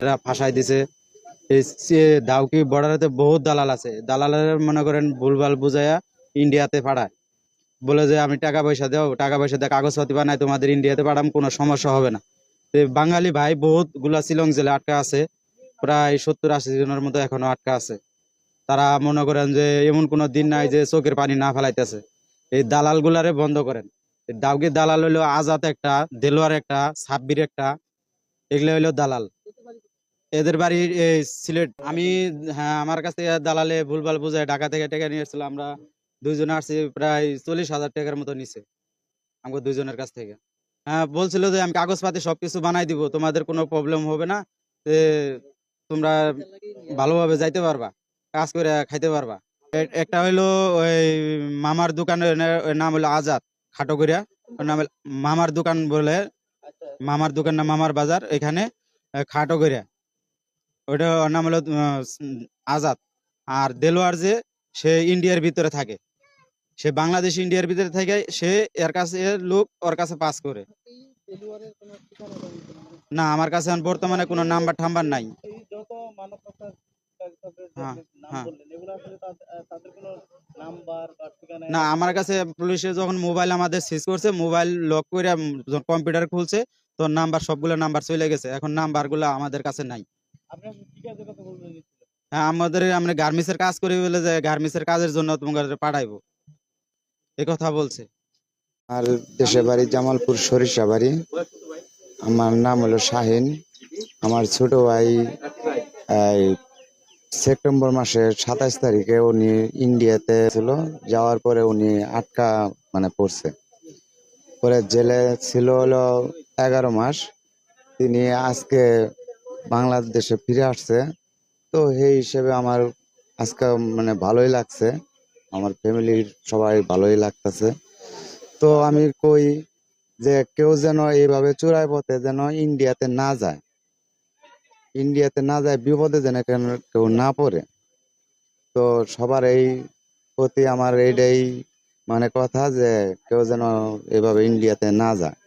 এরা ফাঁসাই দিছে। দাউকি বর্ডারেতে বহুত দালাল আছে। দালালের মনে করেন ভুলভাল বুঝাইয়া ইন্ডিয়াতে পাঠায়। বলে যে, আমি টাকা পয়সা দেও, টাকা পয়সা দিয়ে কাগজপাতি বানাই, তোমাদের ইন্ডিয়াতে পাঠাম, কোনো সমস্যা হবে না। তো বাঙালি ভাই বহুতগুলা শিলং জেলে আটকা আছে। প্রায় সত্তর আশি জনের মতো এখনও আটকা আছে। তারা মনে করেন যে, এমন কোনো দিন নাই যে চোখের পানি না ফেলাইতেছে। এই দালাল গুলারে বন্ধ করেন। দাউকি দালাল হইল আজাদ একটা, দেলোয়ার একটা, সাব্বির একটা, এগুলো হইল দালাল। এদের বাড়ি সিলেট। আমি হ্যাঁ আমার কাছ থেকে দালালে ভুলভাল বুঝায় ঢাকা থেকে টাকা নিয়ে এসেছিলাম আমরা দুইজনে আসছি, প্রায় চল্লিশ হাজার টাকার মতো নিছে আমাকে দুইজনের কাছ থেকে। হ্যাঁ বলছিল যে আমি কাগজপাতি সবকিছু বানাই দিব, তোমাদের কোনো প্রবলেম হবে না। তোমরা ভালোভাবে যাইতে পারবা, কাজ করে খাইতে পারবা। একটা হইল ওই মামার দোকানের নাম হলো আজাদ, খাটো করিয়া নাম মামার দোকান বলে, মামার দোকান না মামার বাজার, এখানে খাটো করিয়া ওইটা নাম হলো আজাদ। আর দেলোয়ার যে সে ইন্ডিয়ার ভিতরে থাকে। সে বাংলাদেশ ইন্ডিয়ার ভিতরে থাকে সে এর কাছে লোক ওর কাছে পাস করে। না আমার কাছে বর্তমানে কোনো নাম্বার টাম্বার নাই। হ্যাঁ, হ্যাঁ। না আমার কাছে পুলিশে যখন মোবাইল আমাদের সিজ করছে মোবাইল লক করে কম্পিউটার খুলছে তো নাম্বার সবগুলো নাম্বার চলে গেছে। এখন নাম্বারগুলো আমাদের কাছে নাই। হ্যাঁ আমাদের আমরা গার্মেন্টসের কাজ করি বলে যে গার্মেন্টসের কাজের জন্য তোমাকে পাঠাইবো। এই কথা বলছে। আর দেশের বাড়ি জামালপুর সরিষা বাড়ি। আমার নাম হলো শাহিন। আমার ছোট ভাই সেপ্টেম্বর মাসের সাতাইশ তারিখে উনি ইন্ডিয়াতে ছিল। যাওয়ার পরে উনি আটকা মানে পড়ছে। পরে জেলে ছিল হলো এগারো মাস। তিনি আজকে বাংলাদেশে ফিরে আসছে। তো সেই হিসেবে আমার আজকে মানে ভালোই লাগছে। আমার ফ্যামিলির সবাই ভালোই লাগতেছে। তো আমি কই যে কেউ যেন এইভাবে চোরাই পথে যেন ইন্ডিয়াতে না যায়। ইন্ডিয়াতে না যায়, বিপদে যেন কেউ না পড়ে। তো সবার এই প্রতি আমার এইটাই মানে কথা যে কেউ যেন এইভাবে ইন্ডিয়াতে না যায়।